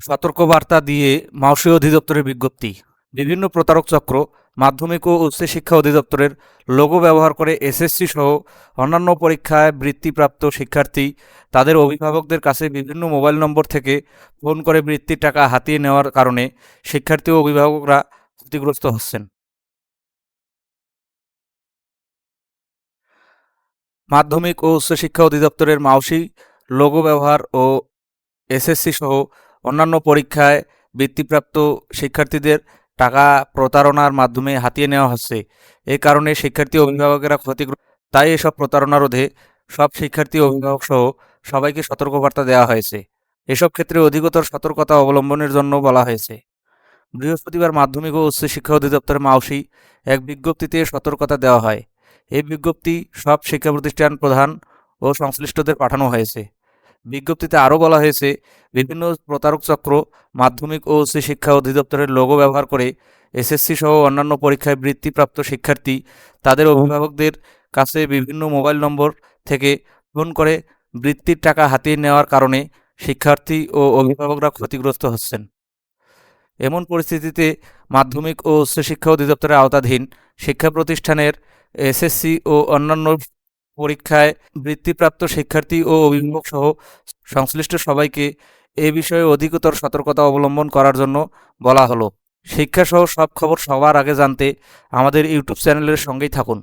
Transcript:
সতর্কবার্তা দিয়ে মাউসী অধিদপ্তরের বিজ্ঞপ্তি। বিভিন্ন প্রতারক চক্র, মাধ্যমিক ও উচ্চ শিক্ষা অধিদপ্তরের লোগো ব্যবহার করে এসএসসি সহ অন্যান্য পরীক্ষায় বৃত্তিপ্রাপ্ত শিক্ষার্থী, তাদের অভিভাবকদের কাছে বিভিন্ন মোবাইল নম্বর থেকে ফোন করে বৃত্তির টাকা হাতিয়ে নেওয়ার কারণে শিক্ষার্থী ও অভিভাবকরা ক্ষতিগ্রস্ত হচ্ছেন। মাধ্যমিক ও উচ্চশিক্ষা অধিদপ্তরের মাউসি লোগো ব্যবহার ও এসএসসি সহ অন্যান্য পরীক্ষায় বৃত্তিপ্রাপ্ত শিক্ষার্থীদের টাকা প্রতারণার মাধ্যমে হাতিয়ে নেওয়া হচ্ছে। এই কারণে শিক্ষার্থী অভিভাবকেরা ক্ষতিগ্রস্ত। তাই এসব প্রতারণা রোধে সব শিক্ষার্থী অভিভাবক সহ সবাইকে সতর্কবার্তা দেওয়া হয়েছে। এসব ক্ষেত্রে অধিকতর সতর্কতা অবলম্বনের জন্য বলা হয়েছে। বৃহস্পতিবার মাধ্যমিক ও উচ্চশিক্ষা অধিদপ্তরের মাউসি এক বিজ্ঞপ্তিতে সতর্কতা দেওয়া হয়। এই বিজ্ঞপ্তি সব শিক্ষা প্রতিষ্ঠান প্রধান ও সংশ্লিষ্টদের পাঠানো হয়েছে। বিজ্ঞপ্তিতে আরও বলা হয়েছে বিভিন্ন প্রতারক চক্র মাধ্যমিক ও উচ্চ শিক্ষা অধিদপ্তরের লোগো ব্যবহার করে এসএসসি সহ অন্যান্য পরীক্ষায় বৃত্তিপ্রাপ্ত শিক্ষার্থী তাদের অভিভাবকদের কাছে বিভিন্ন মোবাইল নম্বর থেকে ফোন করে বৃত্তির টাকা হাতিয়ে নেওয়ার কারণে শিক্ষার্থী ও অভিভাবকরা ক্ষতিগ্রস্ত হচ্ছেন। এমন পরিস্থিতিতে মাধ্যমিক ও উচ্চশিক্ষা অধিদপ্তরের আওতাধীন শিক্ষা প্রতিষ্ঠানের এসএসসি ও অন্যান্য পরীক্ষায় বৃত্তিপ্রাপ্ত শিক্ষার্থী ও অভিভাবক সহ সংশ্লিষ্ট সবাইকে এ বিষয়ে অধিকতর সতর্কতা অবলম্বন করার জন্য বলা হলো। শিক্ষাসহ সব খবর সবার আগে জানতে আমাদের ইউটিউব চ্যানেলের সঙ্গেই থাকুন।